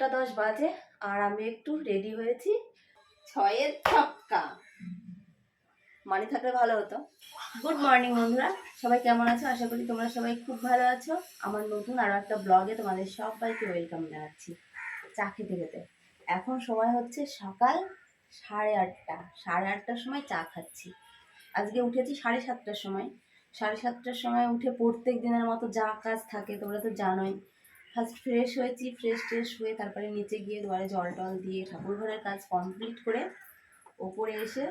আটটা দশ বাজে আর আমি একটু রেডি হয়েছি। ছয়ের ছক্কা। মানি থাকলে ভালো হতো। গুড মর্নিং বন্ধুরা। সবাই কেমন আছো? আশা করি তোমরা সবাই খুব ভালো আছো। আমার নতুন আরও একটা ব্লগে তোমাদের সবাইকে ওয়েলকাম জানাচ্ছি চা খেতে খেতে। এখন সময় হচ্ছে সকাল সাড়ে আটটা। সাড়ে আটটার সময় চা খাচ্ছি। আজকে উঠেছি সাড়ে সাতটার সময়। সাড়ে সাতটার সময় উঠে প্রত্যেক দিনের মতো যা কাজ থাকে তোমরা তো জানোই ফার্স্ট ফ্রেশ হয়েছি ফ্রেশ ট্রেশ হয়ে তারপরে নিচে গিয়ে দুয়ারে জল টল দিয়ে ঠাকুর ঘরের কাজ কমপ্লিট করে ওপরে এসে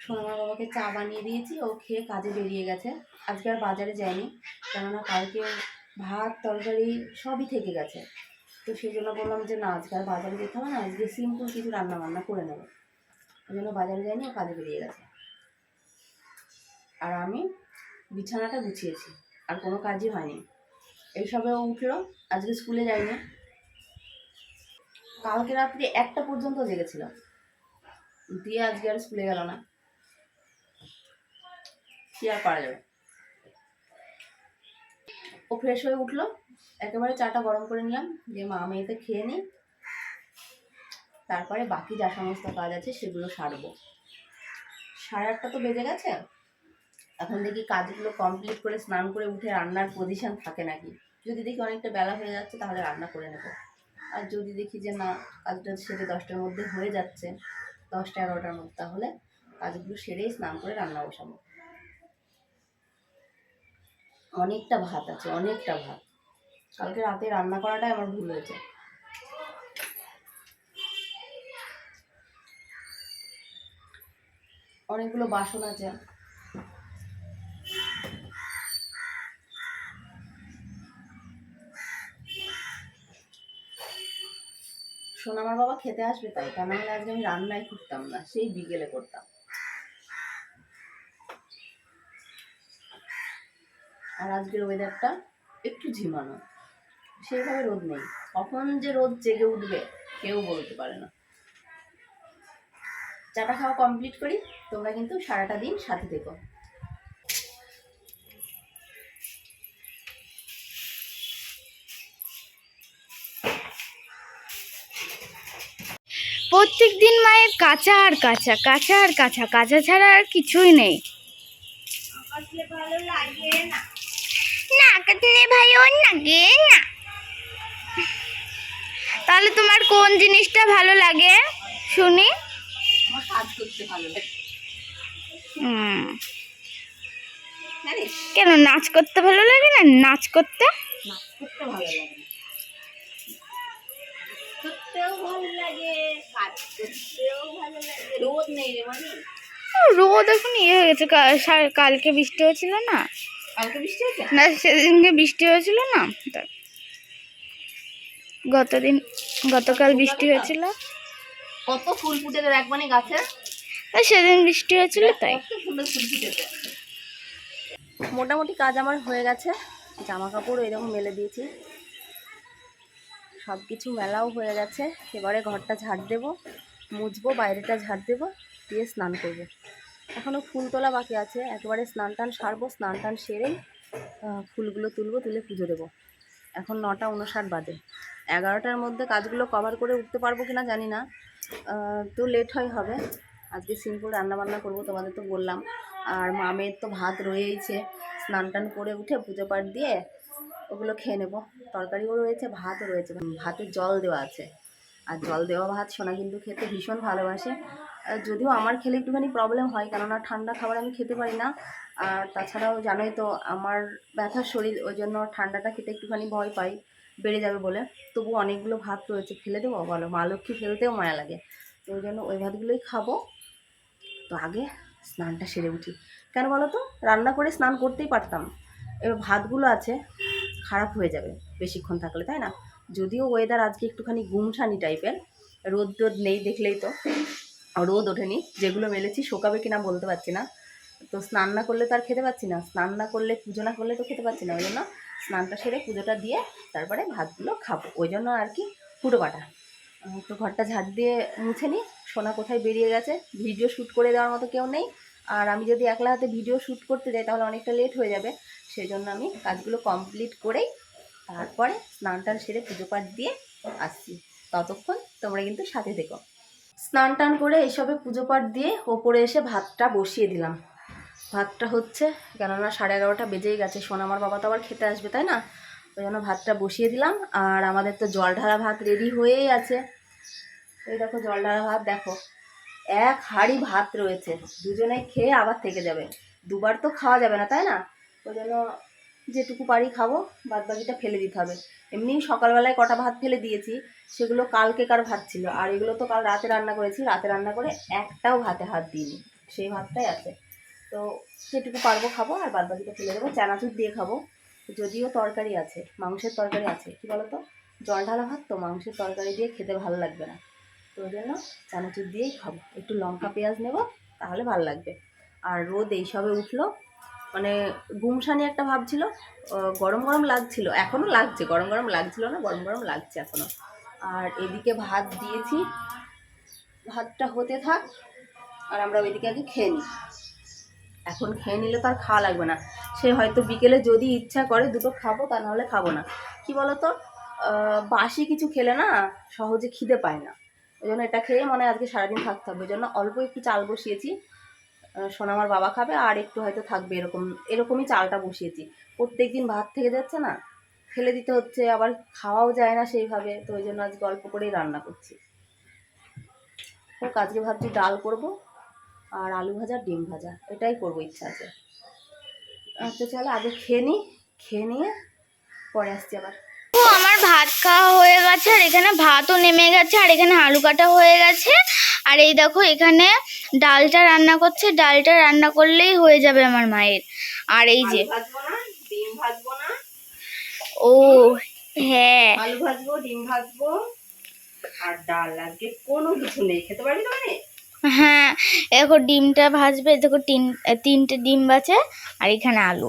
সোনামা বাবাকে চা বানিয়ে দিয়েছি, ও খেয়ে কাজে বেরিয়ে গেছে। আজকে আর বাজারে যায়নি, কেননা কালকে ভাত, তরকারি সবই থেকে গেছে। তো সেই জন্য বললাম যে না, আজকে আর বাজারে যেতে হবে না, আজকে সিম্পল কিছু রান্না বান্না করে নেব। ওই জন্য বাজারে যায়নি, ও কাজে বেরিয়ে গেছে। আর আমি বিছানাটা গুছিয়েছি, আর কোনো কাজই হয়নি। এইসবে উঠল, আজকে স্কুলে যায়নি কালকে রাত্রি একটা পর্যন্ত জেগেছিল দিয়ে আজকে আর স্কুলে গেল না। কি আর পারা যাবে? ও ফ্রেশ হয়ে উঠল, একেবারে চাটা গরম করে নিলাম যে মা মেয়েতে খেয়ে নিই। তারপরে বাকি যা সমস্ত কাজ আছে সেগুলো সারবো। সাড়ে আটটা তো বেজে গেছে এখন দেখি কাজগুলো কমপ্লিট করে স্নান করে উঠে রান্নার পজিশন থাকে নাকি? যদি দেখি অনেকটা বেলা হয়ে যাচ্ছে, তাহলে রান্না করে নেব। আর যদি দেখি যে না, কাজটা সেরে দশটার মধ্যে হয়ে যাচ্ছে, দশটা এগারোটার মধ্যে, তাহলে কাজগুলো সেরেই স্নান করে রান্না বসাবো। অনেকটা ভাত আছে, অনেকটা ভাত। কালকে রাতে রান্না করাটাই আমার ভুল হয়েছে। অনেকগুলো বাসন আছে। সোনামার বাবা খেতে আসবে তাই তা নাহলে আজকে আমি রান্নাই করতাম না, সেই বিকেলে করতাম। আর আজকের ওয়েদারটা একটু ঝিমানো, সেইভাবে রোদ নেই। কখন যে রোদ জেগে উঠবে, কেউ বলতে পারে না। চাটা খাওয়া কমপ্লিট করি, তোমরা কিন্তু সারাটা দিন সাথে থেকো। প্রত্যেক দিন মায়ের কাঁচা আর কাঁচা কাঁচা আর কাঁচা কাঁচা ছাড়া আর কিছুই নেই। না কাটলে ভালো লাগে না তাহলে তোমার কোন জিনিসটা ভালো লাগে? শুনি। কেন নাচ করতে ভালো লাগে না নাচ করতে? নাচ করতে ভালো লাগে। করতেও ভালো লাগে কাজ করতেও ভালো লাগে। রোদ নেই রে মানে রোদ এখন ইয়ে হয়ে গেছে কালকে বৃষ্টি হয়েছিল না? কালকে বৃষ্টি হয়েছে? না সেদিনকে বৃষ্টি হয়েছিল না? গতদিন গতকাল বৃষ্টি হয়েছিল। কত ফুল ফুটেছে দেখ মানে গাছে। সেদিন বৃষ্টি হয়েছিল তাই। কত সুন্দর ফুল ফুটেছে। মোটামুটি কাজ আমার হয়ে গেছে। জামা কাপড় এরকম মেলে দিয়েছি। সব কিছু মেলাও হয়ে গেছে। এবারে ঘরটা ঝাড় দেবো, মুছবো, বাইরেটা ঝাড় দেবো, দিয়ে স্নান করব। এখনও ফুল তোলা বাকি আছে, একেবারে স্নান টান সারবো, স্নান টান সেরেই ফুলগুলো তুলবো, তুলে পুজো দেবো। এখন নটা উনষাট বাজে। এগারোটার মধ্যে কাজগুলো কভার করে উঠতে পারব কিনা জানি না। তো লেট হয় হবে। আজকে সিম্পল রান্না বান্না করব, তোমাদের তো বললাম। আর মামের তো ভাত রয়েইছে। স্নান টান করে উঠে পুজো পাঠ দিয়ে ওগুলো খেয়ে নেব। তরকারিও রয়েছে, ভাতও রয়েছে। ভাতে জল দেওয়া আছে। আর জল দেওয়া ভাত সোনা কিন্তু খেতে ভীষণ ভালোবাসে। যদিও আমার খেলে একটুখানি প্রবলেম হয়, কেননা ঠান্ডা খাবার আমি খেতে পারি না। আর তাছাড়াও জানোই তো, আমার ব্যথার শরীর, ওই জন্য ঠান্ডাটা খেতে একটুখানি ভয় পাই, বেড়ে যাবে বলে। তবু অনেকগুলো ভাত রয়েছে, ফেলে দেবো? বলো, মা লক্ষ্মী ফেলতেও মায়া লাগে। তো ওই জন্য ওই ভাতগুলোই খাব। তো আগে স্নানটা সেরে উঠি। কেন বলো তো? রান্না করে স্নান করতেই পারতাম। এবার ভাতগুলো আছে খারাপ হয়ে যাবে বেশিক্ষণ থাকলে, তাই না? যদিও ওয়েদার আজকে একটুখানি গুমসানি টাইপের রোদ টোদ নেই দেখলেই তো, রোদ ওঠেনি, যেগুলো মেলেছি শোকাবে কিনা বলতে পারছি না। তো স্নান না করলে তো আর খেতে পাচ্ছি না, স্নান না করলে, পুজো না করলে তো খেতে পাচ্ছি না ওই জন্য স্নানটা সেরে পুজোটা দিয়ে তারপরে ভাতগুলো খাব ওই জন্য আর কি ফুটো কাটা তো ঘরটা ঝাঁট দিয়ে মুছে নিই সোনা কোথায় বেরিয়ে গেছে, ভিডিও শ্যুট করে দেওয়ার মতো কেউ নেই। আর আমি যদি একলা হাতে ভিডিও শ্যুট করতে যাই তাহলে অনেকটা লেট হয়ে যাবে সেই জন্য আমি কাজগুলো কমপ্লিট করেই তারপরে স্নান টান সেরে পুজো পাঠ দিয়ে আসছি। ততক্ষণ তোমরা কিন্তু সাথে দেখো স্নান টান করে এসবে পুজো পাঠ দিয়ে ওপরে এসে ভাতটা বসিয়ে দিলাম। ভাতটা হচ্ছে, কেননা সাড়ে এগারোটা বেজেই গেছে সোনামার বাবা তো আবার খেতে আসবে, তাই না? ওই জন্য ভাতটা বসিয়ে দিলাম। আর আমাদের তো জল ঢালা ভাত রেডি হয়েই আছে। এই দেখো জল ঢালা ভাত, দেখো। এক হাঁড়ি ভাত রয়েছে। দুজনে খেয়ে আবার থেকে যাবে। দুবার তো খাওয়া যাবে না, তাই না? ওই জন্য যেটুকু পারি খাব বাদ বাকিটা ফেলে দিতে হবে। এমনি সকালবেলায় কটা ভাত ফেলে দিয়েছি, সেগুলো কালকেকার ভাত ছিল? আর এগুলো তো কাল রাতে রান্না করেছি, রাতে রান্না করে একটাও ভাতে হাত দিইনি, সেই ভাতটাই আছে। তো সেটুকু পারব খাব, আর বাদ বাকিটা ফেলে দেবো, চানাচুর দিয়ে খাব। যদিও তরকারি আছে, মাংসের তরকারি আছে, কি বলো তো জল ঢালা ভাত তো মাংসের তরকারি দিয়ে খেতে ভালো লাগবে না। তো ওই জন্য চানাচুর দিয়েই খাব। একটু লঙ্কা পেঁয়াজ নেব, তাহলে ভালো লাগবে। আর রোদ এইসবে উঠল মানে গুমসানি একটা ভাব ছিল গরম গরম লাগছিল এখনও লাগছে, গরম গরম লাগছিল না, গরম গরম লাগছে এখনও আর এদিকে ভাত দিয়েছি, ভাতটা হতে থাক, আর আমরা ওইদিকে আগে খেয়ে নিই। এখন খেয়ে নিলে তো আর খাওয়া লাগবে না। সে হয়তো বিকেলে যদি ইচ্ছা করে দুটো খাব, তা নাহলে খাব না। কি বলতো? বাসি কিছু খেলে না সহজে খিদে পায় না। ওই জন্য এটা খেয়ে মানে আজকে সারাদিন থাকতে হবে। ওই জন্য অল্প একটু চাল বসিয়েছি আহ, সোনামার বাবা খাবে আর একটু হয়তো থাকবে এরকম এরকমই চালটা বসিয়েছি। প্রত্যেক দিন ভাত থেকে যাচ্ছে না ফেলে দিতে হচ্ছে আবার খাওয়াও যায় না সেইভাবে তো ওই জন্য আজ গল্প করেই রান্না করছি। হোক আজকে ভাবছি ডাল করব আর আলু ভাজা ডিম ভাজা এটাই করব ইচ্ছা আছে। আচ্ছা চলো আগে খেয়ে নিই খেয়ে নিয়ে পরে আসছি আবার। আমার ভাত খাওয়া হয়ে গেছে আর এখানে ভাতও নেমে গেছে আর এখানে আলু কাটা হয়ে গেছে। আর এই দেখো এখানে ডালটা রান্না করছে ডালটা রান্না করলেই হয়ে যাবে আমার মায়ের। আর এই যে ও হ্যাঁ। আলু ভাজবো ডিম ভাজবো আর ডাল আজকে কোনো কিছু নেই। খেতে পারবি তো মানে? হ্যাঁ দেখো ডিমটা ভাজবে দেখো তিন তিনটে ডিম বাছে আর এখানে আলু।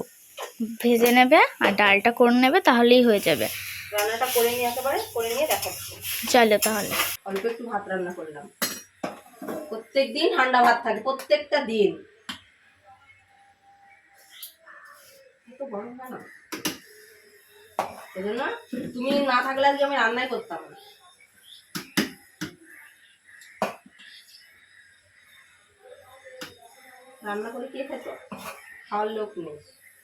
ভেজে নেবে আর ডালটা করে নেবে তাহলেই হয়ে যাবে। রান্নাটা করে নিয়ে একেবারে করে নিয়ে দেখাচ্ছি। চলো তাহলে। অল্প একটু ভাত রান্না করলাম। প্রত্যেক দিন ঠান্ডা ভাত থাকে প্রত্যেকটা দিন। তুমি না থাকলে আজকে আমি রান্নাই করতাম না। রান্না করে কে খেত খাওয়ার লোক নেই।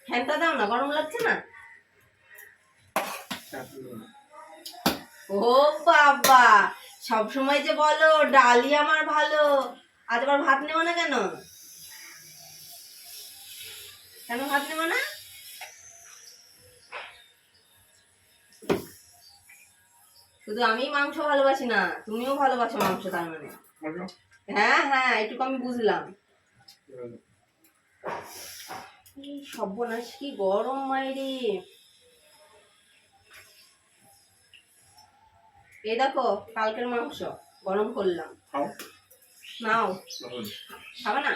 ফ্যানটা দাও না গরম লাগছে না। ও বাবা! সব সময় যে বলো ডালি আমার ভালো। আজ আবার ভাত নেব না কেন? কেন ভাত নেব না? শুধু আমি মাংস ভালোবাসি না তুমিও ভালোবাসো মাংস তার মানে। হ্যাঁ হ্যাঁ এটুকু আমি বুঝলাম। সর্বনাশ কি গরম মাইরে। এই দেখো কালকের মাংস গরম করলাম। নাও। খাবে না?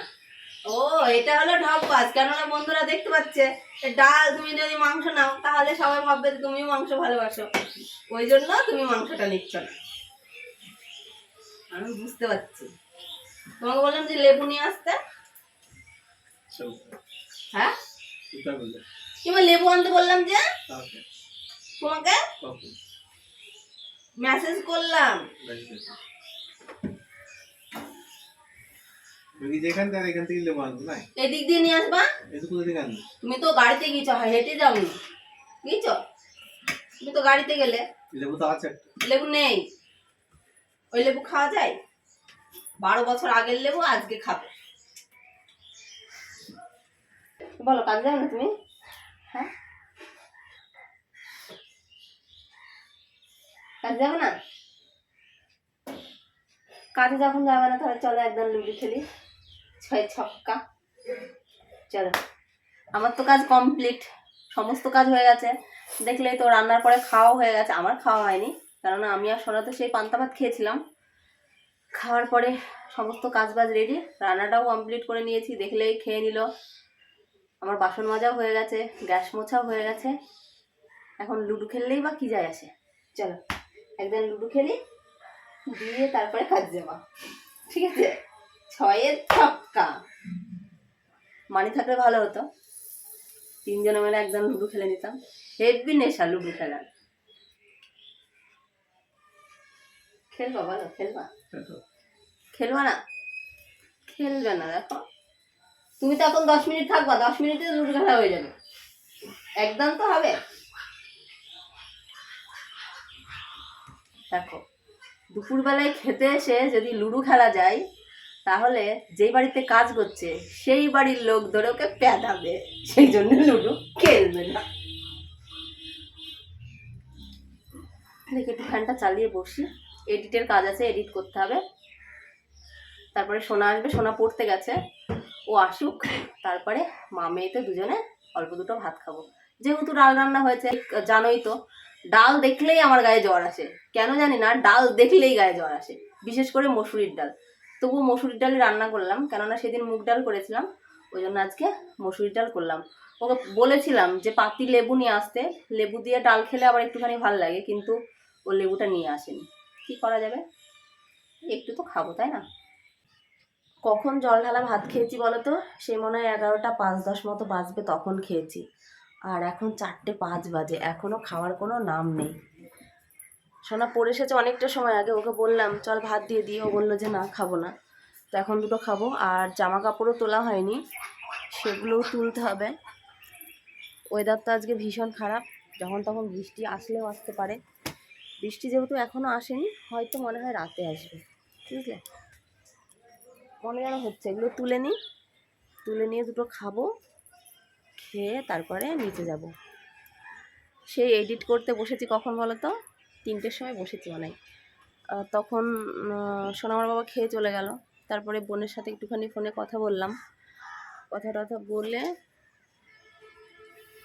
ও এটা হলো ঢপবাজ কেননা বন্ধুরা দেখতে পাচ্ছে ডাল তুমি যদি মাংস নাও তাহলে সবাই ভাববে যে তুমিও মাংস ভালোবাসো। ওই জন্য তুমি মাংসটা নিচ্ছ না। আমি বুঝতে পারছি। তোমাকে বললাম যে লেবু নিয়ে আসতে? হ্যাঁ? কিংবা লেবু আনতে বললাম যে? তোমাকে? মেসেজ করলাম। তুমি যেখান থেকে এখান থেকে লেবু আনতো না এদিক দিয়ে নিয়ে আসবা। তুমি তো গাড়িতে গিয়েছো হেঁটে যাওনি গিয়েছো তুমি তো গাড়িতে গেলে। লেবু তো আছে লেবু নেই। ওই লেবু খাওয়া যায়? বারো বছর আগের লেবু আজকে খাবে। বলো কাজ যাবে না তুমি? হ্যাঁ? কাজ যাবে না? কাজে যখন যাবে না, তাহলে চলো একদম লুডো খেলি। ছয় ছক্কা। চলো। আমার তো কাজ কমপ্লিট সমস্ত কাজ হয়ে গেছে। দেখলেই তো রান্নার পরে খাওয়া হয়ে গেছে। আমার খাওয়া হয়নি। কেননা আমি আর সোনা তো সেই পান্তা ভাত খেয়েছিলাম। খাওয়ার পরে সমস্ত কাজ বাজ রেডি রান্নাটাও কমপ্লিট করে নিয়েছি। দেখলেই খেয়ে নিল। আমার বাসন মাজাও হয়ে গেছে। গ্যাস মোছাও হয়ে গেছে। এখন লুডো খেললেই বা কি যায় আসে? চলো। একদিন লুডো খেলি দিয়ে তারপরে কাজ যাবা ঠিক আছে? ছয়ের ছক্কা। মানি থাকলে ভালো হতো। তিনজনে মিলে একদম লুডো খেলে নিতাম। হেভি নেশা লুডো খেলার। খেলবা বলো খেলবা? খেলো। খেলবা না? খেলবে না দেখো। তুমি তো এখন দশ মিনিট থাকবা দশ মিনিটে লুডো খেলা হয়ে যাবে। একদম তো হবে। দেখো, দুপুরবেলায় খেতে এসে যদি লুডো খেলা যায়, তাহলে যেই বাড়িতে কাজ করছে, সেই বাড়ির লোক ধরে ওকে প্যাদাবে সেই জন্য লুডো খেলবে না। দেখি একটু ফ্যানটা চালিয়ে বসি। এডিটের কাজ আছে এডিট করতে হবে। তারপরে সোনা আসবে, সোনা পড়তে গেছে। ও আসুক, তারপরে মা মেয়েতে দুজনে অল্প দুটো ভাত খাব। যেহেতু ডাল রান্না হয়েছে, জানোই তো ডাল দেখলেই আমার গায়ে জ্বর আসে। কেন জানি না, ডাল দেখলেই গায়ে জ্বর আসে। বিশেষ করে মসুরির ডাল। তবু মসুরির ডালই রান্না করলাম, কেননা সেদিন মুগ ডাল করেছিলাম, ওই জন্য আজকে মসুরির ডাল করলাম। ওকে বলেছিলাম যে পাতি লেবু নিয়ে আসতে, লেবু দিয়ে ডাল খেলে আবার একটুখানি ভালো লাগে, কিন্তু ও লেবুটা নিয়ে আসেনি। কি করা যাবে? একটু তো খাব, তাই না? কখন জল ঢালা ভাত খেয়েছি বলো তো? সে মনে হয় এগারোটা পাঁচ দশ মতো বাজবে, তখন খেয়েছি। আর এখন চারটে পাঁচ বাজে এখনও খাওয়ার কোনো নাম নেই। সোনা পড়ে এসেছে অনেকটা সময় আগে, ওকে বললাম, চল ভাত দিয়ে দিই। ও বলল যে, না, খাব না। তো এখন দুটো খাব, আর জামা কাপড়ও তোলা হয়নি, সেগুলোও তুলতে হবে। ওয়েদার তো আজকে ভীষণ খারাপ, যখন তখন বৃষ্টি আসলেও আসতে পারে। বৃষ্টি যেহেতু এখনও আসেনি, হয়তো মনে হয় রাতে আসবে, বুঝলে? মনে যেন হচ্ছে, এগুলো তুলে নিই, তুলে নিয়ে দুটো খাব। খেয়ে তারপরে নিচে যাব। সেই এডিট করতে বসেছি কখন বলো তো তিনটের সময় বসেছি আহ, তখন সোনামার বাবা খেয়ে চলে গেল। তারপরে বোনের সাথে একটুখানি ফোনে কথা বললাম। কথা টথা বলে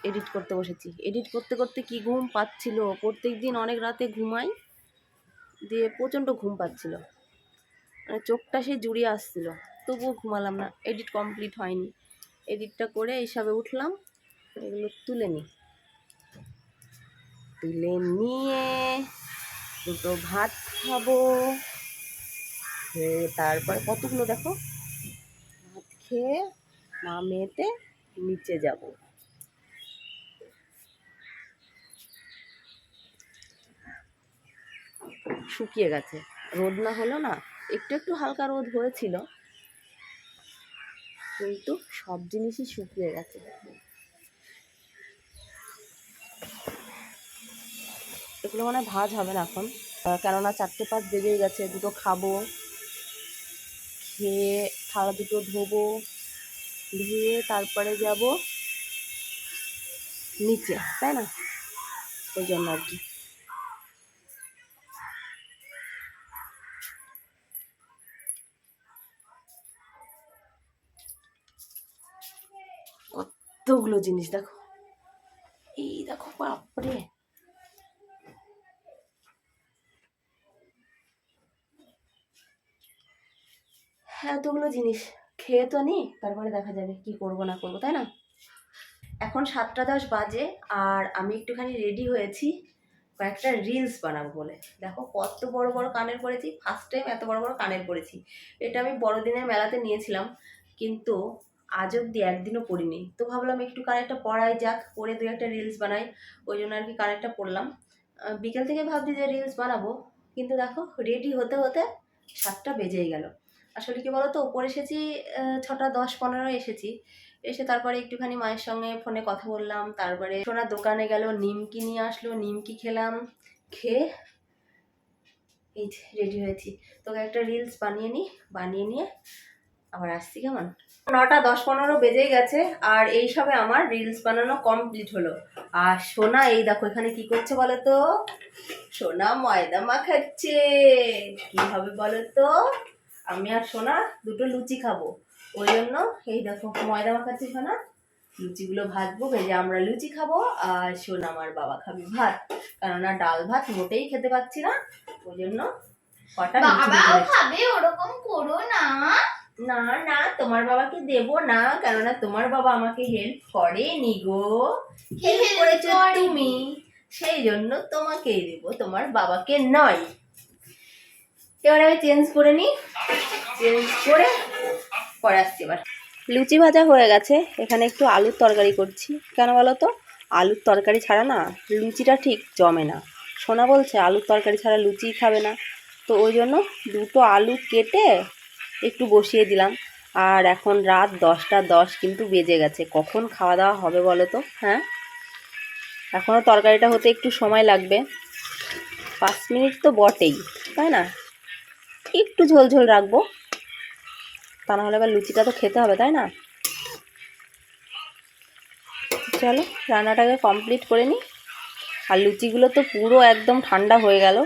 এডিট করতে বসেছি। এডিট করতে করতে কি ঘুম পাচ্ছিল? প্রত্যেক দিন অনেক রাতে ঘুমাই দিয়ে প্রচণ্ড ঘুম পাচ্ছিল। মানে চোখটা সেই জুড়িয়ে আসছিল। তবুও ঘুমালাম না। এডিট কমপ্লিট হয়নি। এডিটটা করে এইসবে উঠলাম, এগুলো তুলে নিই। তুলে নিয়ে দুটো ভাত খাব। তারপরে কতগুলো দেখো? ভাত খেয়ে মা মেয়েতে নিচে যাব। শুকিয়ে গেছে। রোদ না হলো না, একটু একটু হালকা রোদ হয়েছিল। কিন্তু সব জিনিসই শুকিয়ে গেছে। এগুলো মানে ভাজ হবে না এখন। কেননা চারটে পাঁচ বেজেই গেছে, দুটো খাব, খেয়ে থালা দুটো ধোবো, ধুয়ে তারপরে যাব নিচে, তাই না? ওই জন্য আর কি। কতগুলো জিনিস দেখো। এই দেখো, বাপরে। হ্যাঁ এতগুলো জিনিস, খেয়ে তো নি, তারপরে দেখা যাবে কি করব না করব, তাই না? এখন সাতটা দশ বাজে, আর আমি একটুখানি রেডি হয়েছি কয়েকটা রিলস বানাবো বলে। দেখো কত বড় বড় কানের পরেছি ফার্স্ট টাইম এত বড় বড় কানের পরেছি। এটা আমি বড়দিনের মেলাতে নিয়েছিলাম, কিন্তু আজ অব্দি একদিনও পরিনি তো ভাবলাম একটু কানেরটা পড়াই যাক পরে দু একটা রিলস বানাই, ওই জন্য আর কি কানেরটা পড়লাম। বিকেল থেকে ভাবছি যে রিলস বানাবো, কিন্তু দেখো রেডি হতে হতে সাতটা বেজেই গেল। আসলে কি বলতো ওপরে এসেছি ছটা দশ পনেরো এসেছি। এসে তারপরে একটুখানি মায়ের সঙ্গে ফোনে কথা বললাম, তারপরে সোনার দোকানে গেল, নিমকি নিয়ে আসলো, নিমকি খেলাম, খেয়ে এই রেডি হয়েছি। তোকে একটা রিলস বানিয়ে নিই বানিয়ে নিয়ে আবার আসছি কেমন? নটা দশ পনেরো বেজেই গেছে আর এই সবে আমার রিলস বানানো কমপ্লিট হলো। আর সোনা এই দেখো এখানে কি করছে বলো তো সোনা ময়দা মাখাচ্ছে। কি হবে বলো তো আমি আর সোনা দুটো লুচি খাব। ওই জন্য এই দেখো ময়দা মাখাচ্ছি সোনা। লুচিগুলো ভাজবো ভেজে আমরা লুচি খাব আর সোনা আমার বাবা খাবি ভাত। কেননা ডাল ভাত মোটেই খেতে পাচ্ছি না। ওই জন্য কটা লুচি বাবাও খাবে ওরকম করো না। না না তোমার বাবাকে দেবো না কেননা তোমার বাবা আমাকে হেল্প করেনি গো। হেল্প করেছ তুমি। সেই জন্য তোমাকেই দেবো তোমার বাবাকে নয়। এবার আমি চেঞ্জ করে নিই চেঞ্জ করে পরে আসছি এবার। লুচি ভাজা হয়ে গেছে এখানে একটু আলুর তরকারি করছি। কেন বলো তো? আলুর তরকারি ছাড়া না লুচিটা ঠিক জমে না। সোনা বলছে আলুর তরকারি ছাড়া লুচিই খাবে না। তো ওই জন্য দুটো আলু কেটে একটু বসিয়ে দিলাম। আর এখন রাত দশটা দশ কিন্তু বেজে গেছে। কখন খাওয়া দাওয়া হবে বলো তো? হ্যাঁ? এখনও তরকারিটা হতে একটু সময় লাগবে। পাঁচ মিনিট তো বটেই, তাই না? একটু ঝোল ঝোল রাখব। তা নাহলে এবার লুচিটা তো খেতে হবে, তাই না? চলো, রান্নাটাকে কমপ্লিট করে নিই আর লুচিগুলো তো পুরো একদম ঠান্ডা হয়ে গেল।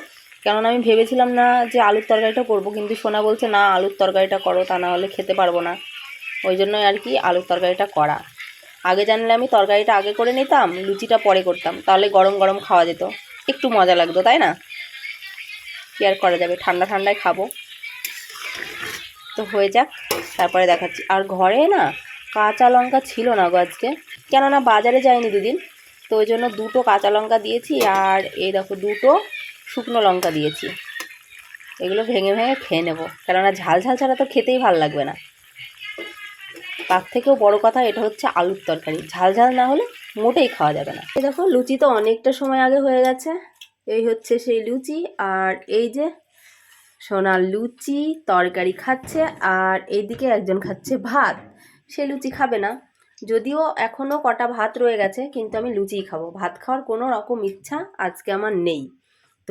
কেননা আমি ভেবেছিলাম না যে আলুর তরকারিটা করব, কিন্তু সোনা বলছে, না, আলুর তরকারিটা করো, তা না হলে খেতে পারব না। ওই জন্যই আর কি আলুর তরকারিটা করা। আগে জানলে আমি তরকারিটা আগে করে নিতাম, লুচিটা পরে করতাম, তাহলে গরম গরম খাওয়া যেত। একটু মজা লাগতো, তাই না? কি আর করা যাবে? ঠান্ডা ঠান্ডায় খাব। তো হয়ে যাক, তারপরে দেখাচ্ছি। আর ঘরে না কাঁচা লঙ্কা ছিল না গো আজকে। কেননা বাজারে যায়নি দুদিন, তো ওই জন্য দুটো কাঁচা লঙ্কা দিয়েছি, আর এই দেখো দুটো শুকনো লঙ্কা দিয়েছি। এগুলো ভেঙে ভেঙে খেয়ে নেব। কেননা ঝাল ঝাল ছাড়া তো খেতেই ভালো লাগবে না। তার থেকেও বড় কথা এটা হচ্ছে আলুর তরকারি। ঝাল ঝাল না হলে মোটেই খাওয়া যাবে না। দেখো, লুচি তো অনেকটা সময় আগে হয়ে গেছে। এই হচ্ছে সেই লুচি। আর এই যে সোনা লুচি তরকারি খাচ্ছে, আর এইদিকে একজন খাচ্ছে ভাত। সে লুচি খাবে না। যদিও এখনও কটা ভাত রয়ে গেছে, কিন্তু আমি লুচিই খাব। ভাত খাওয়ার কোনো রকম ইচ্ছা আজকে আমার নেই।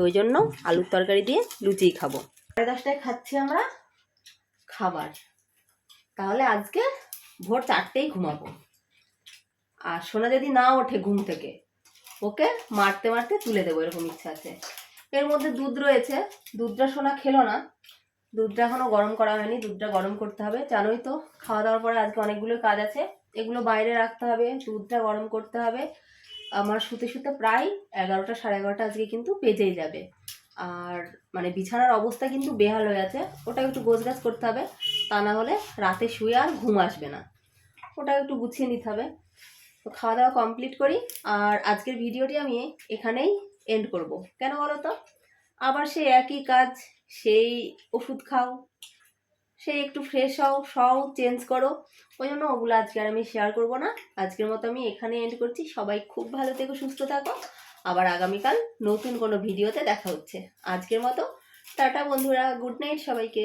তো ওই জন্য আলুর তরকারি দিয়ে লুচিই খাব। সাড়ে দশটায় খাচ্ছি আমরা খাবার। তাহলে আজকে ভোর চারটেই ঘুমাবো। আর সোনা যদি না ওঠে ঘুম থেকে, ওকে মারতে মারতে তুলে দেবো, এরকম ইচ্ছা আছে। এর মধ্যে দুধ রয়েছে। দুধটা সোনা খেলো না। দুধটা এখনও গরম করা হয়নি। দুধটা গরম করতে হবে। জানোই তো, খাওয়া দাওয়ার পরে আজকে অনেকগুলো কাজ আছে। এগুলো বাইরে রাখতে হবে। দুধটা গরম করতে হবে। আমার শুতে শুতে প্রায় এগারোটা, সাড়ে এগারোটা আজকে কিন্তু বেজেই যাবে। আর মানে বিছানার অবস্থা কিন্তু বেহাল হয়ে আছে। ওটা একটু গোছগাছ করতে হবে, তা না হলে রাতে শুয়ে আর ঘুম আসবে না। ওটা একটু গুছিয়ে নিতে হবে। তো খাওয়া দাওয়া কমপ্লিট করি, আর আজকের ভিডিওটি আমি এখানেই এন্ড করব। কেন বলো তো? আবার সেই একই কাজ, সেই ওষুধ খাও সেই একটু ফ্রেশ হও সও চেঞ্জ করো। ওই জন্য ওগুলো আজকে আর আমি শেয়ার করব না। আজকের মতো আমি এখানে এন্ড করছি। সবাই খুব ভালো থেকো, সুস্থ থাকো। আবার আগামীকাল নতুন কোনো ভিডিওতে দেখা হচ্ছে। আজকের মতো, টাটা বন্ধুরা গুড নাইট সবাইকে।